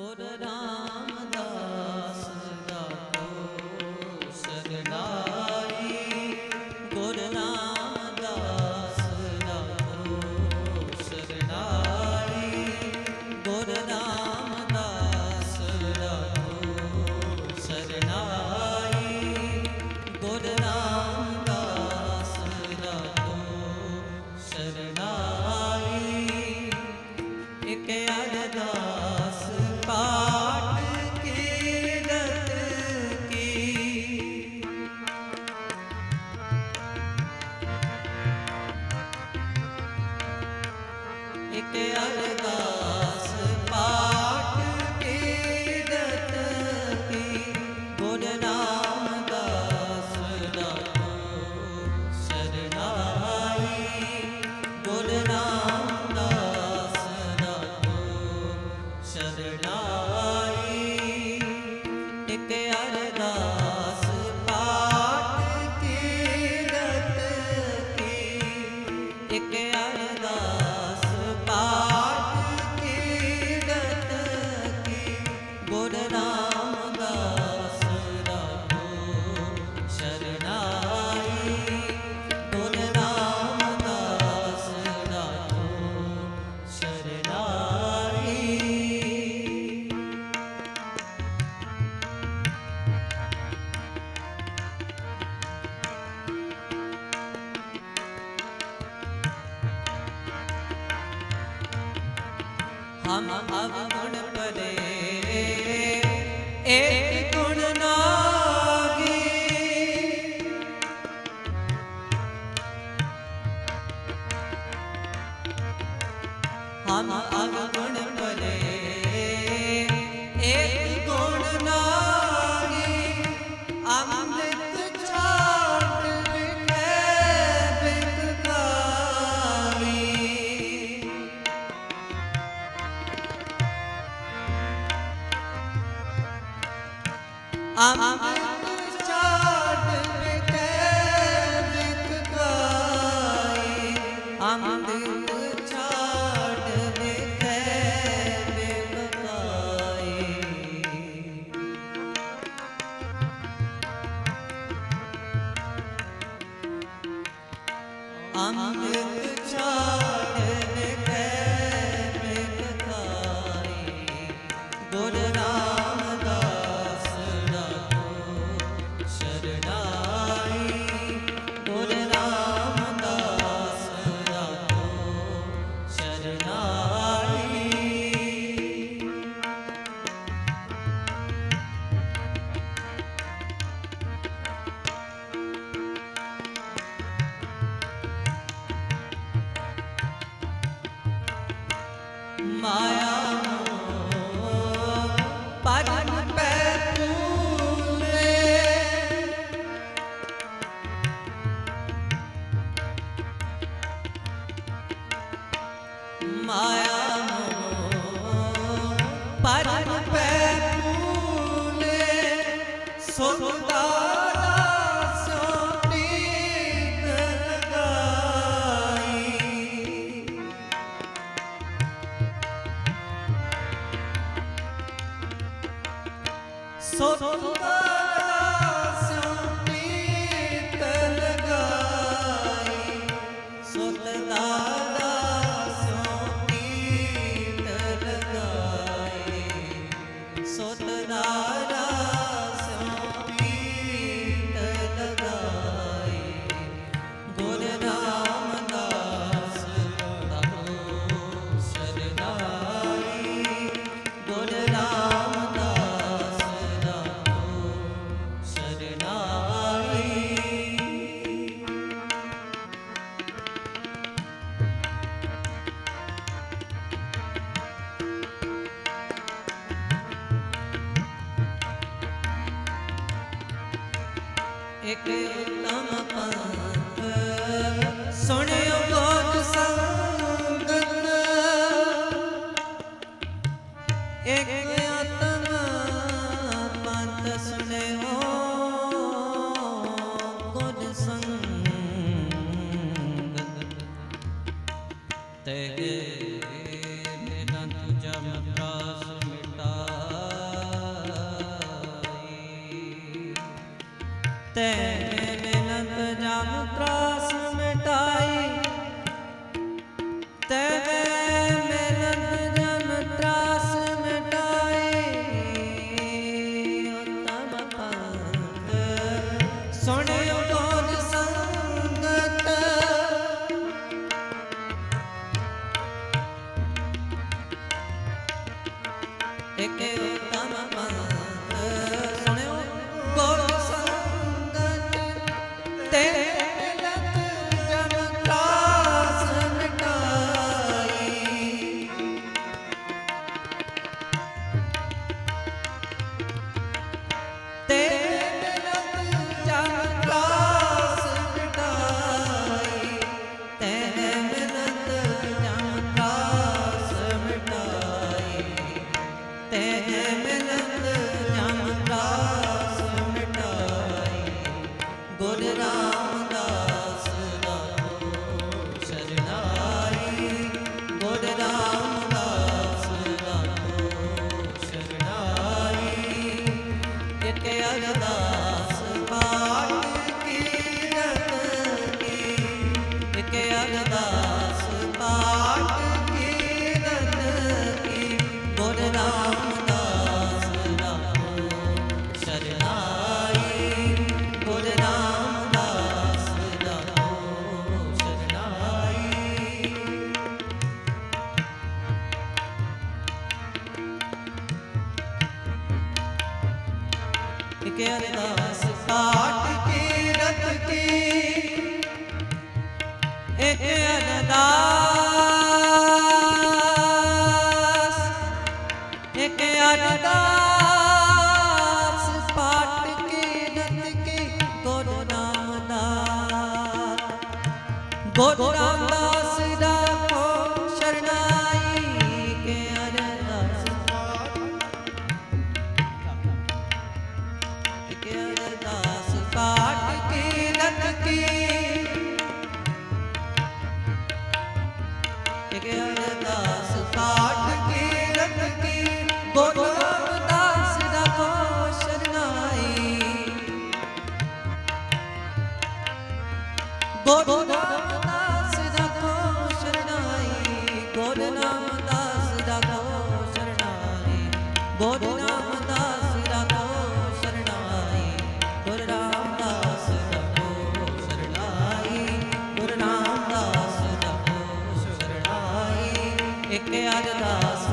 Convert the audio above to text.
good night. ਇੱਕ ਅਰਦਾਸ। રાવણ બને એ Amen. Amen. ਇੱਕ ਉਤਮ ਪੰਥ ਸੁਣਿਓ ਲੋਕ ਸੰਗਤ। ਇੱਕ ਉਤਮ ਪੰਥ ਸੁਣਿਓ ਗੁਰ ਸੰਗਤ। ਤੇ ਇਕ ਉਤਮ ਤੇ ਇਕ ਅਰਦਾਸ ਪਾਠ ਕੀਰਤ ਕੀ। ਇਕ ਅਰਦਾਸ ਇਕ ਅਰਦਾਸ। ਪਾਠ ਕੀਰਤ ਕੀ, ਗੁਰੂ ਨਾਮਦਾਸ ਗੁਰੂ ਰਾਮਦਾਸ ਗੁਰੂ ਰਾਮਦਾਸ ਦਾ ਕੋ ਸ਼ਰਨਾਈ ਗੁਰੂ ਰਾਮਦਾਸ ਦਾ ਕੋ ਸ਼ਰਨਾਈ ਗੁਰੂ ਰਾਮਦਾਸ ਦਾ ਕੋ ਸ਼ਰਨਾਈ ਗੁਰੂ ਰਾਮਦਾਸ ਦਾ ਕੋ ਸ਼ਰਨਾਈ ਗੁਰੂ ਰਾਮਦਾਸ ਦਾ ਕੋ ਸ਼ਰਨਾਈ ਇੱਕ ਅਰਦਾਸ